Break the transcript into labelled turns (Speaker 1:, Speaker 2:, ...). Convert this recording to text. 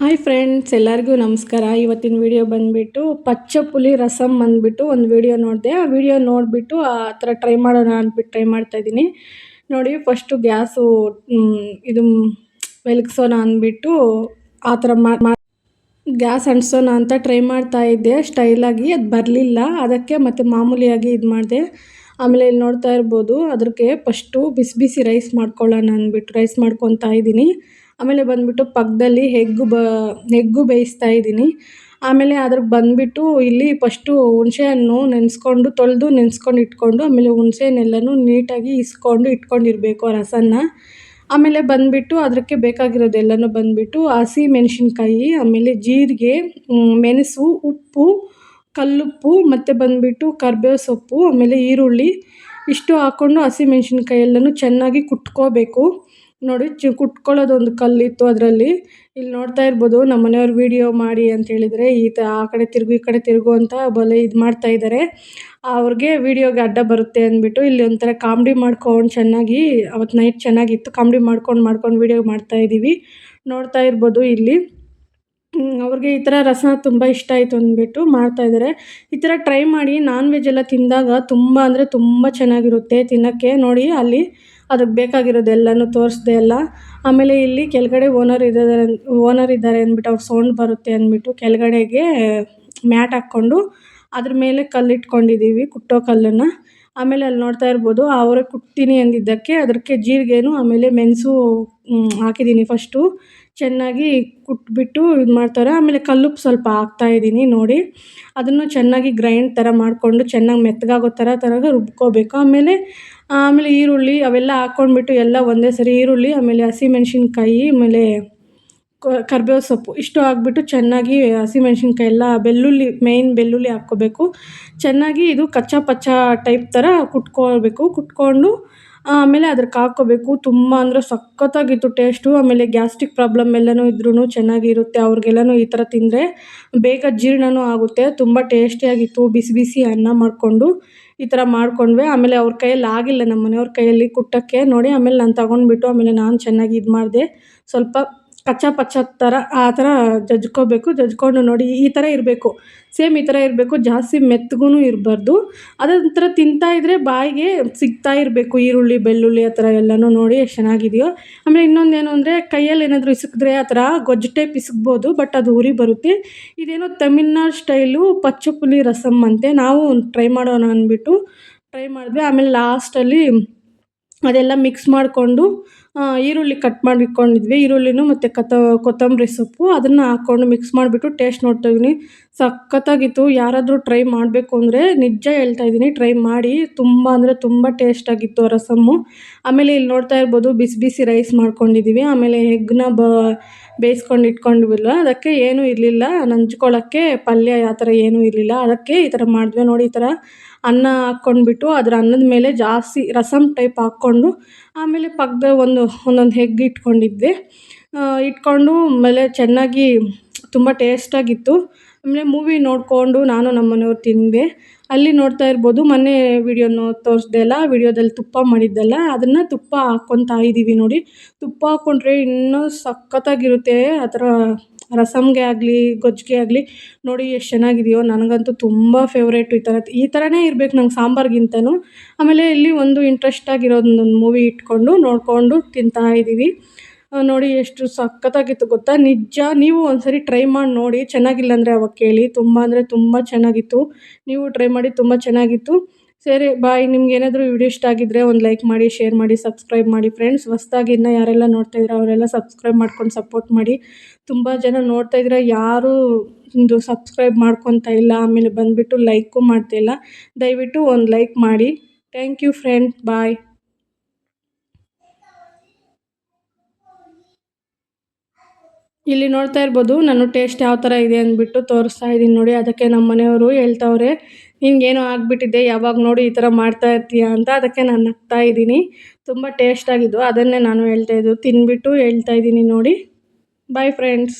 Speaker 1: Hi friends ಎಲ್ಲರಿಗೂ ನಮಸ್ಕಾರ. ಇವತ್ತಿನ ವಿಡಿಯೋ ಬಂದುಬಿಟ್ಟು ಪಚ್ಚ ಪುಲಿ ರಸಮ್ ಬಂದುಬಿಟ್ಟು ಒಂದು ವಿಡಿಯೋ ನೋಡಿದೆ. ಆ ವಿಡಿಯೋ ನೋಡಿಬಿಟ್ಟು ಆ ಥರ ಟ್ರೈ ಮಾಡೋಣ ಅಂದ್ಬಿಟ್ಟು ಟ್ರೈ ಮಾಡ್ತಾಯಿದ್ದೀನಿ ನೋಡಿ ಫಸ್ಟು ಗ್ಯಾಸು ಇದು ಬೆಳಗ್ಸೋಣ ಅಂದ್ಬಿಟ್ಟು ಆ ಥರ ಮಾ ಗ್ಯಾಸ್ ಅಂಟಿಸೋಣ ಅಂತ ಟ್ರೈ ಮಾಡ್ತಾ ಇದ್ದೆ. ಸ್ಟೈಲಾಗಿ ಅದು ಬರಲಿಲ್ಲ. ಅದಕ್ಕೆ ಮತ್ತು ಮಾಮೂಲಿಯಾಗಿ ಇದು ಮಾಡಿದೆ. ಆಮೇಲೆ ಇಲ್ಲಿ ನೋಡ್ತಾ ಇರ್ಬೋದು ಅದಕ್ಕೆ ಫಸ್ಟು ಬಿಸಿ ಬಿಸಿ ರೈಸ್ ಮಾಡ್ಕೊಳ್ಳೋಣ ಅಂದ್ಬಿಟ್ಟು ರೈಸ್ ಮಾಡ್ಕೊತಾ ಇದ್ದೀನಿ. ಆಮೇಲೆ ಬಂದುಬಿಟ್ಟು ಪಕ್ಕದಲ್ಲಿ ಹೆಗ್ಗು ಬ, ಹೆಗ್ಗು ಬೇಯಿಸ್ತಾ ಇದ್ದೀನಿ. ಆಮೇಲೆ ಅದ್ರಾಗ ಬಂದುಬಿಟ್ಟು ಇಲ್ಲಿ ಫಸ್ಟು ಹುಣಸೆಹಣ್ಣು ನೆನೆಸ್ಕೊಂಡು ತೊಳೆದು ನೆನೆಸ್ಕೊಂಡು ಇಟ್ಕೊಂಡು, ಆಮೇಲೆ ಹುಣಸೆಹಣ್ಣೆಲ್ಲನೂ ನೀಟಾಗಿ ಇಸ್ಕೊಂಡು ಇಟ್ಕೊಂಡಿರಬೇಕು ಆ ರಸನ ಆಮೇಲೆ ಬಂದುಬಿಟ್ಟು ಅದಕ್ಕೆ ಬೇಕಾಗಿರೋದೆಲ್ಲನೂ ಬಂದುಬಿಟ್ಟು ಹಸಿ ಮೆಣಸಿನ್ಕಾಯಿ, ಆಮೇಲೆ ಜೀರಿಗೆ ಮೆಣಸು, ಉಪ್ಪು, ಕಲ್ಲುಪ್ಪು, ಮತ್ತು ಬಂದುಬಿಟ್ಟು ಕರ್ಬೇವು ಸೊಪ್ಪು, ಆಮೇಲೆ ಈರುಳ್ಳಿ. ಇಷ್ಟು ಹಾಕ್ಕೊಂಡು ಹಸಿಮೆಣ್ಸಿನ್ಕಾಯಿ ಎಲ್ಲನೂ ಚೆನ್ನಾಗಿ ಕುಟ್ಕೋಬೇಕು. ನೋಡಿ, ಚಿ ಕುಟ್ಕೊಳ್ಳೋದೊಂದು ಕಲ್ಲಿತ್ತು ಅದರಲ್ಲಿ. ಇಲ್ಲಿ ನೋಡ್ತಾ ಇರ್ಬೋದು, ನಮ್ಮ ಮನೆಯವ್ರು ವೀಡಿಯೋ ಮಾಡಿ ಅಂತ ಹೇಳಿದರೆ ಈ ತ ಆ ಕಡೆ ತಿರುಗು, ಈ ಕಡೆ ತಿರುಗು ಅಂತ ಬಲೆ ಇದು ಮಾಡ್ತಾ ಇದ್ದಾರೆ ಅವ್ರಿಗೆ ವೀಡಿಯೋಗೆ ಅಡ್ಡ ಬರುತ್ತೆ ಅಂದ್ಬಿಟ್ಟು, ಇಲ್ಲಿ ಒಂಥರ ಕಾಮಿಡಿ ಮಾಡ್ಕೊಂಡು ಚೆನ್ನಾಗಿ ಅವತ್ತು ನೈಟ್ ಚೆನ್ನಾಗಿತ್ತು ಕಾಮಿಡಿ ಮಾಡ್ಕೊಂಡು ಮಾಡ್ಕೊಂಡು ವೀಡಿಯೋ ಮಾಡ್ತಾ ಇದ್ದೀವಿ ನೋಡ್ತಾ ಇರ್ಬೋದು ಇಲ್ಲಿ. ಅವ್ರಿಗೆ ಈ ಥರ ರಸ ತುಂಬ ಇಷ್ಟ ಆಯಿತು ಅಂದ್ಬಿಟ್ಟು ಮಾಡ್ತಾಯಿದ್ದಾರೆ ಈ ಥರ ಟ್ರೈ ಮಾಡಿ ನಾನ್ ವೆಜ್ ಎಲ್ಲ ತಿಂದಾಗ ತುಂಬ ಅಂದರೆ ತುಂಬ ಚೆನ್ನಾಗಿರುತ್ತೆ ತಿನ್ನೋಕ್ಕೆ. ನೋಡಿ, ಅಲ್ಲಿ ಅದಕ್ಕೆ ಬೇಕಾಗಿರೋದೆಲ್ಲನೂ ತೋರಿಸ್ದೆ ಎಲ್ಲ ಆಮೇಲೆ ಇಲ್ಲಿ ಕೆಳಗಡೆ ಓನರ್ ಇದ್ದಾರೆ ಓನರ್ ಇದ್ದಾರೆ ಅಂದ್ಬಿಟ್ಟು ಅವ್ರು ಸೌಂಡ್ ಬರುತ್ತೆ ಅಂದ್ಬಿಟ್ಟು ಕೆಳಗಡೆಗೆ ಮ್ಯಾಟ್ ಹಾಕ್ಕೊಂಡು ಅದ್ರ ಮೇಲೆ ಕಲ್ಲಿಟ್ಕೊಂಡಿದ್ದೀವಿ ಕುಟ್ಟೋ ಕಲ್ಲನ್ನು. ಆಮೇಲೆ ಅಲ್ಲಿ ನೋಡ್ತಾ ಇರ್ಬೋದು, ಅವರೇ ಕುಟ್ತೀನಿ ಅಂದಿದ್ದಕ್ಕೆ ಅದಕ್ಕೆ ಜೀರಿಗೆನೂ ಆಮೇಲೆ ಮೆಣಸು ಹಾಕಿದ್ದೀನಿ ಫಸ್ಟು ಚೆನ್ನಾಗಿ ಕುಟ್ಬಿಟ್ಟು ಇದು ಮಾಡ್ತಾರೆ. ಆಮೇಲೆ ಕಲ್ಲುಪ್ಪು ಸ್ವಲ್ಪ ಹಾಕ್ತಾಯಿದ್ದೀನಿ ನೋಡಿ. ಅದನ್ನು ಚೆನ್ನಾಗಿ ಗ್ರೈಂಡ್ ಥರ ಮಾಡಿಕೊಂಡು ಚೆನ್ನಾಗಿ ಮೆತ್ತಗಾಗೋ ಥರ ಥರ ರುಬ್ಕೋಬೇಕು. ಆಮೇಲೆ ಆಮೇಲೆ ಈರುಳ್ಳಿ ಅವೆಲ್ಲ ಹಾಕ್ಕೊಂಡ್ಬಿಟ್ಟು ಎಲ್ಲ ಒಂದೇ ಸರಿ ಈರುಳ್ಳಿ, ಆಮೇಲೆ ಹಸಿಮೆಣ್ಸಿನ್ಕಾಯಿ, ಆಮೇಲೆ ಕರ್ಬೇವು ಸೊಪ್ಪು ಇಷ್ಟು ಹಾಕ್ಬಿಟ್ಟು ಚೆನ್ನಾಗಿ ಹಸಿಮೆಣ್ಸಿನ್ಕಾಯಿ ಎಲ್ಲ ಬೆಳ್ಳುಳ್ಳಿ ಮೇಯ್ನ್ ಬೆಳ್ಳುಳ್ಳಿ ಹಾಕ್ಕೋಬೇಕು. ಚೆನ್ನಾಗಿ ಇದು ಕಚ್ಚಾ ಪಚ್ಚಾ ಟೈಪ್ ಥರ ಕುಟ್ಕೋಬೇಕು. ಕುಟ್ಕೊಂಡು ಆಮೇಲೆ ಅದಕ್ಕೆ ಹಾಕ್ಕೋಬೇಕು. ತುಂಬ ಅಂದರೆ ಸಖತ್ತಾಗಿತ್ತು ಟೇಸ್ಟು. ಆಮೇಲೆ ಗ್ಯಾಸ್ಟ್ರಿಕ್ ಪ್ರಾಬ್ಲಮ್ ಎಲ್ಲನೂ ಇದ್ರೂ ಚೆನ್ನಾಗಿರುತ್ತೆ. ಅವ್ರಿಗೆಲ್ಲನೂ ಈ ಥರ ತಿಂದರೆ ಬೇಗ ಜೀರ್ಣನೂ ಆಗುತ್ತೆ. ತುಂಬ ಟೇಸ್ಟಿಯಾಗಿತ್ತು. ಬಿಸಿ ಬಿಸಿ ಅನ್ನ ಮಾಡಿಕೊಂಡು ಈ ಥರ ಮಾಡಿಕೊಂಡ್ವಿ. ಆಮೇಲೆ ಅವ್ರ ಕೈಯಲ್ಲಿ ಆಗಿಲ್ಲ ನಮ್ಮ ಮನೆಯವ್ರ ಕೈಯಲ್ಲಿ ಕುಟ್ಟೋಕ್ಕೆ ನೋಡಿ. ಆಮೇಲೆ ನಾನು ತಗೊಂಡ್ಬಿಟ್ಟು ಆಮೇಲೆ ನಾನು ಚೆನ್ನಾಗಿ ಇದು ಮಾಡಿದೆ ಸ್ವಲ್ಪ ಕಚ್ಚಾ ಪಚ್ಚ ಥರ ಆ ಥರ ಜಜ್ಕೋಬೇಕು, ಜಜ್ಕೊಂಡು ನೋಡಿ ಈ ಥರ ಇರಬೇಕು. ಸೇಮ್ ಈ ಥರ ಇರಬೇಕು, ಜಾಸ್ತಿ ಮೆತ್ತಗೂ ಇರಬಾರ್ದು. ಅದೊಂಥರ ಇದ್ದರೆ ಬಾಯಿಗೆ ಸಿಗ್ತಾ ಇರಬೇಕು, ಈರುಳ್ಳಿ, ಬೆಳ್ಳುಳ್ಳಿ ಆ ಥರ ಎಲ್ಲನೂ ನೋಡಿ ಎಷ್ಟು ಚೆನ್ನಾಗಿದೆಯೋ. ಆಮೇಲೆ ಇನ್ನೊಂದೇನು ಅಂದರೆ ಕೈಯಲ್ಲಿ ಏನಾದರೂ ಇಸುಕಿದ್ರೆ ಆ ಥರ ಗೊಜ್ಜು ಟೈಪ್ ಇಸುಕ್ಬೋದು ಬಟ್ ಅದು ಉರಿ ಬರುತ್ತೆ. ಇದೇನೋ ತಮಿಳ್ನಾಡು ಸ್ಟೈಲು ಪಚ್ಚು ಪುಲಿ ರಸಮ್ ಅಂತೆ. ನಾವು ಟ್ರೈ ಮಾಡೋಣ ಅಂದ್ಬಿಟ್ಟು ಟ್ರೈ ಮಾಡಿದ್ವಿ. ಆಮೇಲೆ ಲಾಸ್ಟಲ್ಲಿ ಅದೆಲ್ಲ ಮಿಕ್ಸ್ ಮಾಡಿಕೊಂಡು ಈರುಳ್ಳಿ ಕಟ್ ಮಾಡಿ ಇಟ್ಕೊಂಡಿದ್ವಿ ಈರುಳ್ಳಿನೂ ಮತ್ತು ಕತ, ಕೊತ್ತಂಬರಿ ಸೊಪ್ಪು ಅದನ್ನು ಹಾಕ್ಕೊಂಡು ಮಿಕ್ಸ್ ಮಾಡಿಬಿಟ್ಟು ಟೇಸ್ಟ್ ನೋಡ್ತಾ ಇದ್ದೀನಿ ಸಖತ್ತಾಗಿತ್ತು. ಯಾರಾದರೂ ಟ್ರೈ ಮಾಡಬೇಕು ಅಂದರೆ ನಿಜ ಹೇಳ್ತಾ ಇದ್ದೀನಿ ಟ್ರೈ ಮಾಡಿ. ತುಂಬ ಅಂದರೆ ತುಂಬ ಟೇಸ್ಟಾಗಿತ್ತು ರಸಮ್ಮು. ಆಮೇಲೆ ಇಲ್ಲಿ ನೋಡ್ತಾ ಇರ್ಬೋದು, ಬಿಸಿ ಬಿಸಿ ರೈಸ್ ಮಾಡ್ಕೊಂಡಿದ್ದೀವಿ ಆಮೇಲೆ ಎಗ್ನ ಬ ಬೇಯಿಸ್ಕೊಂಡು ಇಟ್ಕೊಂಡಿವಲ್ಲ ಅದಕ್ಕೆ ಏನೂ ಇರಲಿಲ್ಲ. ನಂಚ್ಕೊಳ್ಳೋಕ್ಕೆ ಪಲ್ಯ ಆ ಥರ ಏನೂ ಇರಲಿಲ್ಲ. ಅದಕ್ಕೆ ಈ ಥರ ಮಾಡಿದ್ವಿ. ನೋಡಿ, ಈ ಥರ ಅನ್ನ ಹಾಕ್ಕೊಂಡ್ಬಿಟ್ಟು ಅದರ ಅನ್ನದ ಮೇಲೆ ಜಾಸ್ತಿ ರಸಮ್ ಟೈಪ್ ಹಾಕ್ಕೊಂಡು ಆಮೇಲೆ ಪಕ್ಕದ ಒಂದು, ಒಂದೊಂದು ಎಗ್ ಇಟ್ಕೊಂಡಿದ್ದೆ ಇಟ್ಕೊಂಡು ಆಮೇಲೆ ಚೆನ್ನಾಗಿ ತುಂಬ ಟೇಸ್ಟಾಗಿತ್ತು ಆಮೇಲೆ ಮೂವಿ ನೋಡಿಕೊಂಡು ನಾನು ನಮ್ಮ ಮನೆಯವ್ರು ತಿಂದೆ ಅಲ್ಲಿ ನೋಡ್ತಾ ಇರ್ಬೋದು ಮೊನ್ನೆ ವೀಡಿಯೋನು ತೋರಿಸ್ದೆ ಅಲ್ಲ, ವೀಡಿಯೋದಲ್ಲಿ ತುಪ್ಪ ಮಾಡಿದ್ದೆಲ್ಲ, ಅದನ್ನು ತುಪ್ಪ ಹಾಕ್ಕೊತಾ ಇದ್ದೀವಿ ನೋಡಿ. ತುಪ್ಪ ಹಾಕ್ಕೊಂಡ್ರೆ ಇನ್ನೂ ಸಖತ್ತಾಗಿರುತ್ತೆ, ಆ ಥರ ರಸಮ್ಗೆ ಆಗಲಿ, ಗೊಜ್ಜಿಗೆ ಆಗಲಿ, ನೋಡಿ ಎಷ್ಟು ಚೆನ್ನಾಗಿದೆಯೋ. ನನಗಂತೂ ತುಂಬ ಫೇವ್ರೇಟ್ ಈ ಥರ, ಈ ಥರನೇ ಇರಬೇಕು ನಂಗೆ ಸಾಂಬಾರ್ಗಿಂತನೂ. ಆಮೇಲೆ ಇಲ್ಲಿ ಒಂದು ಇಂಟ್ರೆಸ್ಟಾಗಿರೋದೊಂದು ಮೂವಿ ಇಟ್ಕೊಂಡು ನೋಡಿಕೊಂಡು ತಿಂತಾ ಇದ್ದೀವಿ ನೋಡಿ ಎಷ್ಟು ಸಖತ್ತಾಗಿತ್ತು ಗೊತ್ತಾ? ನಿಜ, ನೀವು ಒಂದ್ಸರಿ ಟ್ರೈ ಮಾಡಿ ನೋಡಿ. ಚೆನ್ನಾಗಿಲ್ಲ ಅಂದರೆ ಅವಾಗ ಕೇಳಿ. ತುಂಬ ಅಂದರೆ ತುಂಬ ಚೆನ್ನಾಗಿತ್ತು. ನೀವು ಟ್ರೈ ಮಾಡಿ ತುಂಬ ಚೆನ್ನಾಗಿತ್ತು. ಸರಿ ಬಾಯ್ ನಿಮ್ಗೆ ಏನಾದರೂ ವಿಡಿಯೋ ಇಷ್ಟ ಆಗಿದ್ದರೆ ಒಂದು ಲೈಕ್ ಮಾಡಿ ಶೇರ್ ಮಾಡಿ ಸಬ್ಸ್ಕ್ರೈಬ್ ಮಾಡಿ. ಫ್ರೆಂಡ್ಸ್ ಹೊಸ್ದಾಗಿ ಇನ್ನೂ ಯಾರೆಲ್ಲ ನೋಡ್ತಾ ಇದ್ರೆ ಅವರೆಲ್ಲ ಸಬ್ಸ್ಕ್ರೈಬ್ ಮಾಡ್ಕೊಂಡು ಸಪೋರ್ಟ್ ಮಾಡಿ. ತುಂಬ ಜನ ನೋಡ್ತಾ ಇದ್ರೆ ಯಾರೂ ಇದು ಸಬ್ಸ್ಕ್ರೈಬ್ ಮಾಡ್ಕೊತಾ ಇಲ್ಲ. ಆಮೇಲೆ ಬಂದುಬಿಟ್ಟು ಲೈಕು ಮಾಡ್ತಾಯಿಲ್ಲ ದಯವಿಟ್ಟು ಒಂದು ಲೈಕ್ ಮಾಡಿ. ಥ್ಯಾಂಕ್ ಯು ಫ್ರೆಂಡ್ ಬಾಯ್ ಇಲ್ಲಿ ನೋಡ್ತಾ ಇರ್ಬೋದು, ನಾನು ಟೇಸ್ಟ್ ಯಾವ ಥರ ಇದೆ ಅಂದ್ಬಿಟ್ಟು ತೋರಿಸ್ತಾ ಇದ್ದೀನಿ ನೋಡಿ, ಅದಕ್ಕೆ ನಮ್ಮ ಮನೆಯವರು ಹೇಳ್ತವ್ರೆ ನಿನಗೇನೋ ಆಗಿಬಿಟ್ಟಿದೆ, ಯಾವಾಗ ನೋಡಿ ಈ ಥರ ಮಾಡ್ತಾ ಇರ್ತೀಯ ಅಂತ ಅದಕ್ಕೆ ನಾನು ನಗ್ತಾ ಇದ್ದೀನಿ. ತುಂಬ ಟೇಸ್ಟಾಗಿದ್ದು ಅದನ್ನೇ ನಾನು ಹೇಳ್ತಾ ಇದ್ದು ತಿಂದ್ಬಿಟ್ಟು ಹೇಳ್ತಾ ಇದ್ದೀನಿ ನೋಡಿ. Bye friends